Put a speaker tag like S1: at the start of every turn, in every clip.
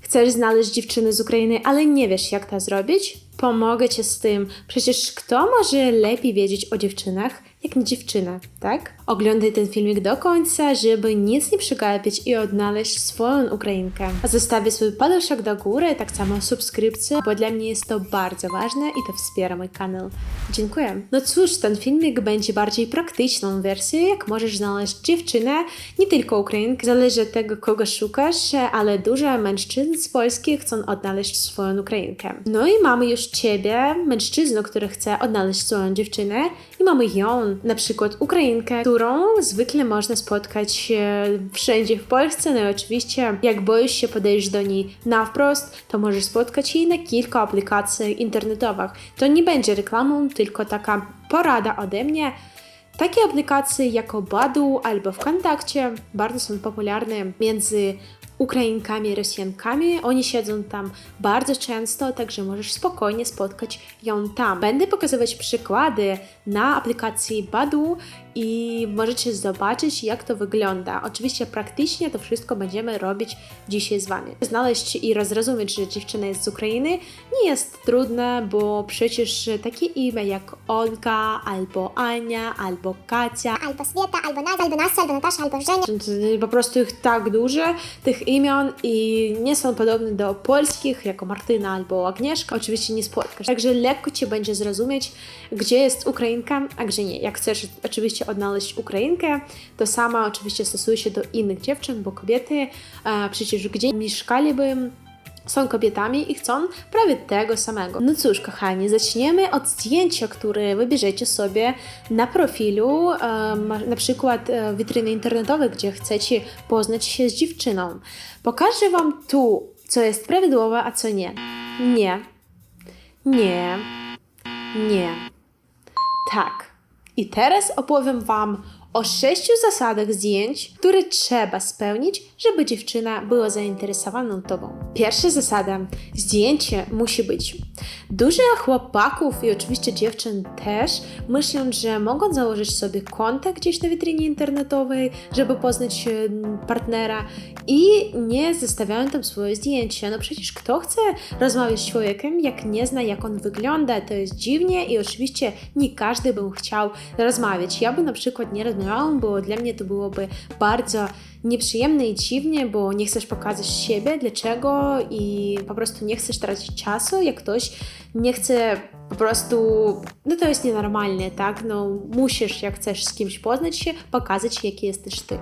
S1: Chcesz znaleźć dziewczynę z Ukrainy, ale nie wiesz, jak to zrobić? Pomogę ci z tym. Przecież kto może lepiej wiedzieć o dziewczynach, jak nie dziewczyna, tak? Oglądaj ten filmik do końca, żeby nic nie przegapić i odnaleźć swoją Ukrainkę. Zostawię swój paluszek do góry, tak samo subskrypcję, bo dla mnie jest to bardzo ważne i to wspiera mój kanał. Dziękuję. No cóż, ten filmik będzie bardziej praktyczną wersją, jak możesz znaleźć dziewczynę, nie tylko Ukrainkę, zależy od tego, kogo szukasz, ale dużo mężczyzn z Polski chcą odnaleźć swoją Ukrainkę. No i mamy już ciebie, mężczyznę, który chce odnaleźć swoją dziewczynę mamy ją, na przykład Ukrainkę, którą zwykle można spotkać e, wszędzie w Polsce, no i oczywiście jak boisz się podejść do niej na wprost, to możesz spotkać jej na kilka aplikacji internetowych. To nie będzie reklamą, tylko taka porada ode mnie, takie aplikacje jak Badu albo WKontakcie bardzo są popularne między Ukrainkami i Rosjankami. Oni siedzą tam bardzo często, także możesz spokojnie spotkać ją tam. Będę pokazywać przykłady na aplikacji Badu i możecie zobaczyć, jak to wygląda. Oczywiście praktycznie to wszystko będziemy robić dzisiaj z Wami. Znaleźć i zrozumieć, że dziewczyna jest z Ukrainy nie jest trudne, bo przecież takie imię jak Olga, albo Ania, albo Kacia,
S2: albo Света, albo Nadia, albo Настя, albo Natasza, albo Żenia.
S1: po prostu ich tak dużo, tych imion i nie są podobne do polskich, jako Martyna albo Agnieszka. Oczywiście nie spotkasz. Także lekko Ci będzie zrozumieć, gdzie jest Ukrainka, a gdzie nie. Jak chcesz oczywiście odnaleźć Ukrainkę, to sama oczywiście stosuje się do innych dziewczyn, bo kobiety e, przecież gdzie mieszkaliby są kobietami i chcą prawie tego samego. No cóż, kochani, zaczniemy od zdjęcia, które wybierzecie sobie na profilu, na przykład e, witryny internetowej, gdzie chcecie poznać się z dziewczyną. Pokażę Wam tu, co jest prawidłowe, a co nie. Nie. Nie. Nie. Tak. I teraz opowiem Wam o sześciu zasadach zdjęć, które trzeba spełnić, żeby dziewczyna była zainteresowana Tobą. Pierwsza zasada: zdjęcie musi być. Dużo chłopaków i oczywiście dziewczyn też myślą, że mogą założyć sobie konto gdzieś na witrynie internetowej, żeby poznać e, partnera i nie zostawiają tam swoje zdjęcia. No przecież kto chce rozmawiać z człowiekiem, jak nie zna, jak on wygląda? To jest dziwnie i oczywiście nie każdy by chciał rozmawiać. Ja by na przykład nie rozmawiałam, bo dla mnie to byłoby bardzo nieprzyjemne i dziwnie, bo nie chcesz pokazać siebie, dlaczego i po prostu nie chcesz tracić czasu, jak ktoś nie chce po prostu, no to jest nienormalne, tak? No musisz, jak chcesz z kimś poznać się, pokazać, jaki jesteś ty.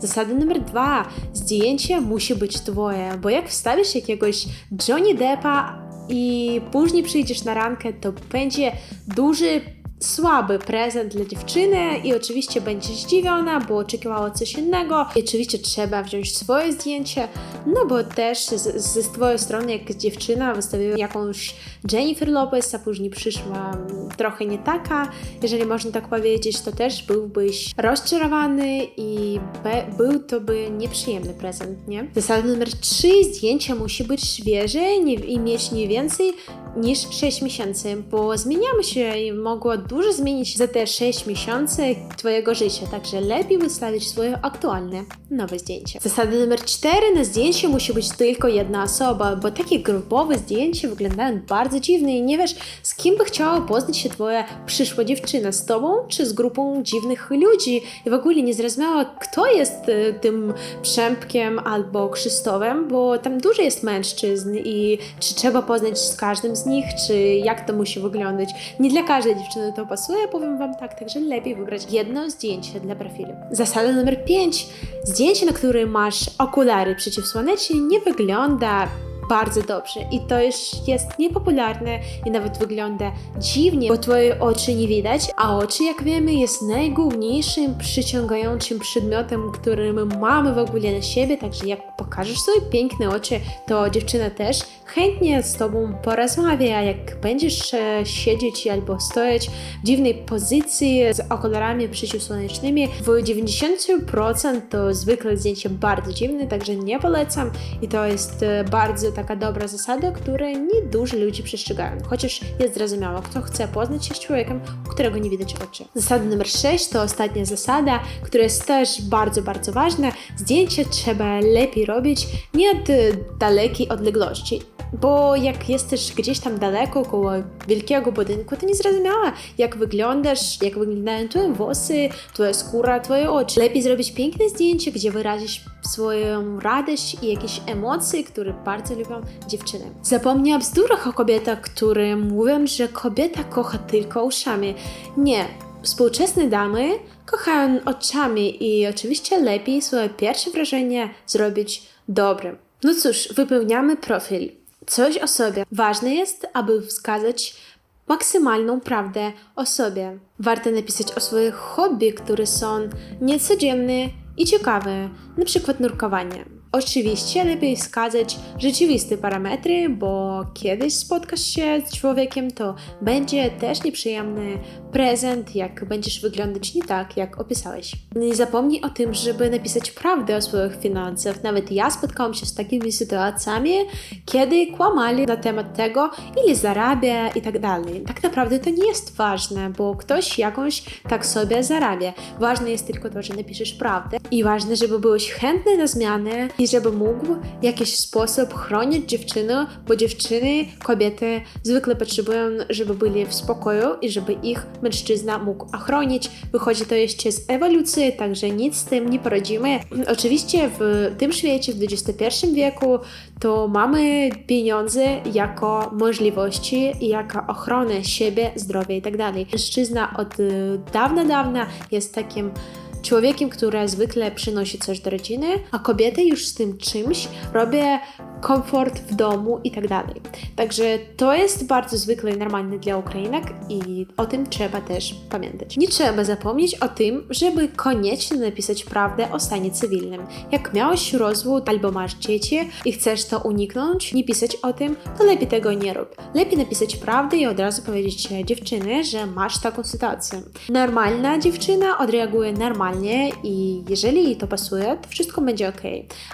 S1: Zasada numer dwa. Zdjęcie musi być twoje, bo jak wstawisz jakiegoś Johnny Deppa i później przyjdziesz na rankę, to będzie duży słaby prezent dla dziewczyny i oczywiście będzie zdziwiona, bo oczekiwała coś innego. I oczywiście trzeba wziąć swoje zdjęcie, no bo też z, z twojej strony, jak dziewczyna wystawiła jakąś Jennifer Lopez, a później przyszła mm, trochę nie taka, jeżeli można tak powiedzieć, to też byłbyś rozczarowany i be, był to by nieprzyjemny prezent, nie? Zasada numer 3. Zdjęcie musi być świeże nie, i mieć nie więcej niż 6 miesięcy, bo zmieniamy się i mogło dużo zmienić za te 6 miesięcy Twojego życia, także lepiej wystawić swoje aktualne, nowe zdjęcie. Zasada numer 4. Na zdjęciu musi być tylko jedna osoba, bo takie grupowe zdjęcia wyglądają bardzo dziwnie i nie wiesz, z kim by chciała poznać się Twoja przyszła dziewczyna, z Tobą czy z grupą dziwnych ludzi i w ogóle nie zrozumiała, kto jest e, tym Przemkiem albo Krzysztofem, bo tam dużo jest mężczyzn i czy trzeba poznać z każdym z nich, czy jak to musi wyglądać. Nie dla każdej dziewczyny to pasuje, powiem Wam tak, także lepiej wybrać jedno zdjęcie dla profilu. Zasada numer 5. Zdjęcie, na którym masz okulary przeciwsłoneczne, nie wygląda bardzo dobrze. I to już jest niepopularne i nawet wygląda dziwnie, bo twoje oczy nie widać, a oczy, jak wiemy, jest najgłówniejszym przyciągającym przedmiotem, który my mamy w ogóle na siebie, także jak pokażesz sobie piękne oczy, to dziewczyna też chętnie z tobą porozmawia, a jak będziesz e, siedzieć albo stojąc w dziwnej pozycji z okularami przeciwsłonecznymi, w 90% to zwykle zdjęcie bardzo dziwne, także nie polecam. I to jest e, bardzo taka dobra zasada, której nie dużo ludzi przestrzegają, chociaż jest zrozumiałe, kto chce poznać się z człowiekiem, którego nie widać oczy. Zasada numer 6 to ostatnia zasada, która jest też bardzo, bardzo ważna. Zdjęcia trzeba lepiej robić nie od dalekiej odległości, bo jak jesteś gdzieś tam daleko, koło wielkiego budynku, to nie zrozumiała, jak wyglądasz, jak wyglądają twoje włosy, twoja skóra, twoje oczy. Lepiej zrobić piękne zdjęcie, gdzie wyrazisz swoją radość i jakieś emocje, które bardzo lubią dziewczyny. Zapomnij o bzdurach o kobietach, które mówią, że kobieta kocha tylko uszami. Nie. Współczesne damy kochają oczami i oczywiście lepiej swoje pierwsze wrażenie zrobić dobrym. No cóż, wypełniamy profil. Coś o sobie. Ważne jest, aby wskazać maksymalną prawdę o sobie. Warto napisać o swoich hobby, które są niecodzienne i ciekawe, przykład nurkowanie. Oczywiście lepiej wskazać rzeczywiste parametry, bo kiedyś spotkasz się z człowiekiem, to będzie też nieprzyjemny prezent, jak będziesz wyglądać nie tak, jak opisałeś. Nie zapomnij o tym, żeby napisać prawdę o swoich finansach. Nawet ja spotkałam się z takimi sytuacjami, kiedy kłamali na temat tego, ile zarabia i tak dalej. Tak naprawdę to nie jest ważne, bo ktoś jakąś tak sobie zarabia. Ważne jest tylko to, że napiszesz prawdę i ważne, żeby byłeś chętny na zmianę i żeby mógł w jakiś sposób chronić dziewczynę, bo dziewczyny, kobiety zwykle potrzebują, żeby byli w spokoju i żeby ich mężczyzna mógł ochronić. Wychodzi to jeszcze z ewolucji, także nic z tym nie poradzimy. Oczywiście w tym świecie, w XXI wieku, to mamy pieniądze jako możliwości i jako ochronę siebie, zdrowia i tak. Mężczyzna od dawna, dawna jest takim człowiekiem, który zwykle przynosi coś do rodziny, a kobiety już z tym czymś robią komfort w domu i tak dalej. Także to jest bardzo zwykle i normalne dla Ukrainek i o tym trzeba też pamiętać. Nie trzeba zapomnieć o tym, żeby koniecznie napisać prawdę o stanie cywilnym. Jak miałeś rozwód albo masz dzieci i chcesz to uniknąć, nie pisać o tym, to lepiej tego nie rób. Lepiej napisać prawdę i od razu powiedzieć dziewczyny, że masz taką sytuację. Normalna dziewczyna odreaguje normalnie i jeżeli jej to pasuje, to wszystko będzie ok.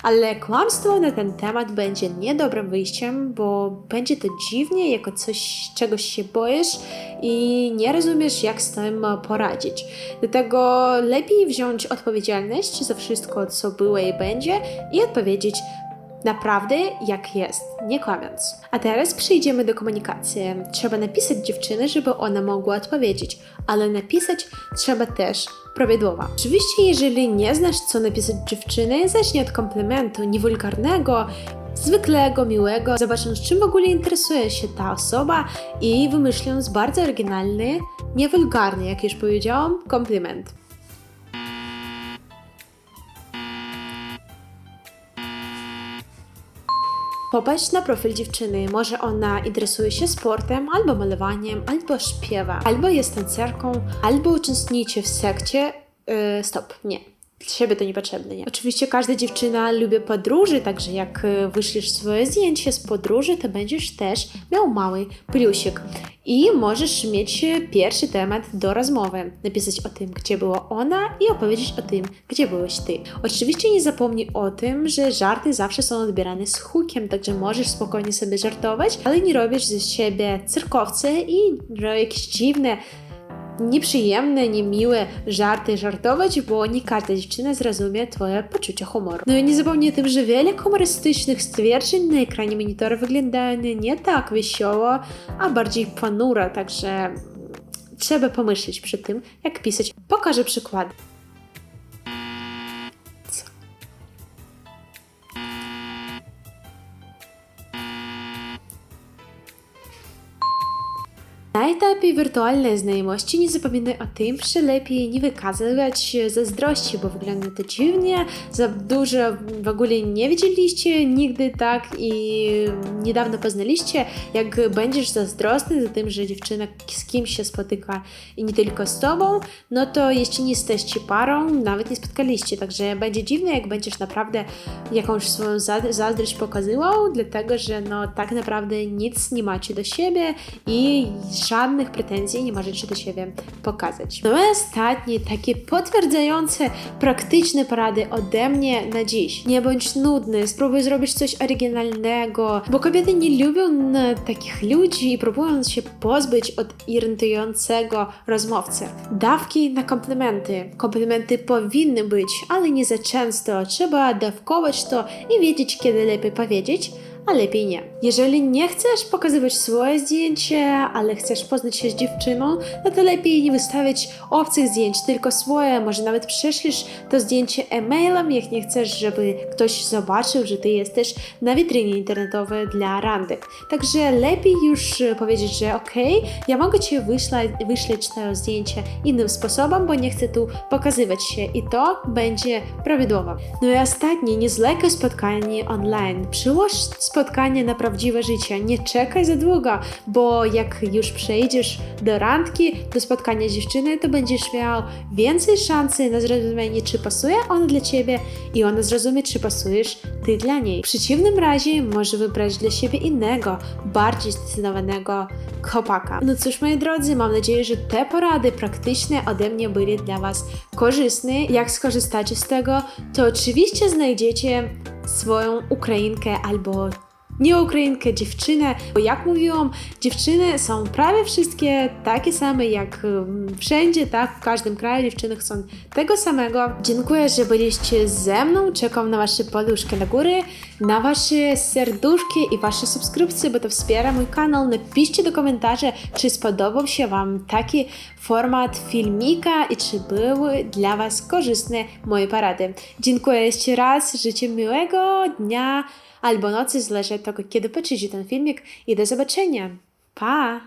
S1: Ale kłamstwo na ten temat będzie niedobrym wyjściem, bo będzie to dziwnie, jako coś, czegoś się boisz i nie rozumiesz, jak z tym poradzić. Dlatego lepiej wziąć odpowiedzialność za wszystko, co było i będzie i odpowiedzieć naprawdę jak jest, nie kłamiąc. A teraz przejdziemy do komunikacji. Trzeba napisać dziewczyny, żeby ona mogła odpowiedzieć, ale napisać trzeba też prawidłowo. Oczywiście, jeżeli nie znasz, co napisać dziewczyny, zacznij od komplementu, nie wulgarnego, zwykłego, miłego, zobacząc, czym w ogóle interesuje się ta osoba i wymyśląc bardzo oryginalny, niewulgarny, jak już powiedziałam, komplement. Popatrz na profil dziewczyny. Może ona interesuje się sportem, albo malowaniem, albo śpiewa, albo jest tancerką, albo uczestniczy w sekcie. Yy, stop, nie. Siebie to niepotrzebne, nie? Oczywiście każda dziewczyna lubi podróży, także jak y, wyślesz swoje zdjęcie z podróży, to będziesz też miał mały plusik. I możesz mieć y, pierwszy temat do rozmowy. Napisać o tym, gdzie była ona i opowiedzieć o tym, gdzie byłeś ty. Oczywiście nie zapomnij o tym, że żarty zawsze są odbierane z hukiem, także możesz spokojnie sobie żartować, ale nie robisz ze siebie cyrkowce i jakieś dziwne nieprzyjemne, niemiłe żarty żartować, bo nie każda dziewczyna zrozumie Twoje poczucie humoru. No i nie zapomnij o tym, że wiele humorystycznych stwierdzeń na ekranie monitora wyglądają nie tak wesoło, a bardziej ponuro, także trzeba pomyśleć przy tym, jak pisać. Pokażę przykłady. Na etapie wirtualnej znajomości nie zapominaj o tym, że lepiej nie wykazywać zazdrości, bo wygląda to dziwnie, za dużo w ogóle nie widzieliście nigdy tak i niedawno poznaliście, jak będziesz zazdrosny za tym, że dziewczyna z kimś się spotyka i nie tylko z tobą, no to jeśli nie jesteście parą, nawet nie spotkaliście, także będzie dziwne, jak będziesz naprawdę jakąś swoją za- zazdrość pokazywał, dlatego że no tak naprawdę nic nie macie do siebie i żadnych pretensji nie możecie do siebie pokazać. No i ostatnie, takie potwierdzające praktyczne porady ode mnie na dziś. Nie bądź nudny, spróbuj zrobić coś oryginalnego, bo kobiety nie lubią e, takich ludzi i próbują się pozbyć od irytującego rozmówcy. Dawki na komplementy. Komplementy powinny być, ale nie za często. Trzeba dawkować to i wiedzieć, kiedy lepiej powiedzieć, a lepiej nie. Jeżeli nie chcesz pokazywać swoje zdjęcie, ale chcesz poznać się z dziewczyną, no to lepiej nie wystawiać obcych zdjęć, tylko swoje. Może nawet prześlisz to zdjęcie e-mailem, jak nie chcesz, żeby ktoś zobaczył, że ty jesteś na witrynie internetowej dla randek. Także lepiej już e, powiedzieć, że okej, ja mogę ci wyślać, wyśleć to zdjęcie innym sposobem, bo nie chcę tu pokazywać się i to będzie prawidłowo. No i ostatnie, nie zlekaj spotkanie online. Przyłóż spotkanie na prawdziwe życie. Nie czekaj za długo, bo jak już przejdziesz do randki, do spotkania dziewczyny, to będziesz miał więcej szansy na zrozumienie, czy pasuje on dla ciebie i ona zrozumie, czy pasujesz ty dla niej. W przeciwnym razie może wybrać dla siebie innego, bardziej zdecydowanego chłopaka. No cóż, moi drodzy, mam nadzieję, że te porady praktyczne ode mnie były dla Was korzystne. Jak skorzystacie z tego, to oczywiście znajdziecie swoją Ukrainkę albo nie Ukrainkę, dziewczynę, bo jak mówiłam, dziewczyny są prawie wszystkie takie same jak wszędzie, tak? W każdym kraju dziewczyny chcą tego samego. Dziękuję, że byliście ze mną. Czekam na Wasze poduszki na góry, na Wasze serduszki i Wasze subskrypcje, bo to wspiera mój kanał. Napiszcie do komentarza, czy spodobał się Wam taki format filmika i czy były dla Was korzystne moje porady. Dziękuję jeszcze raz, życzę miłego dnia albo nocy, zależy od tego, kiedy patrzycie ten filmik i do zobaczenia. Pa!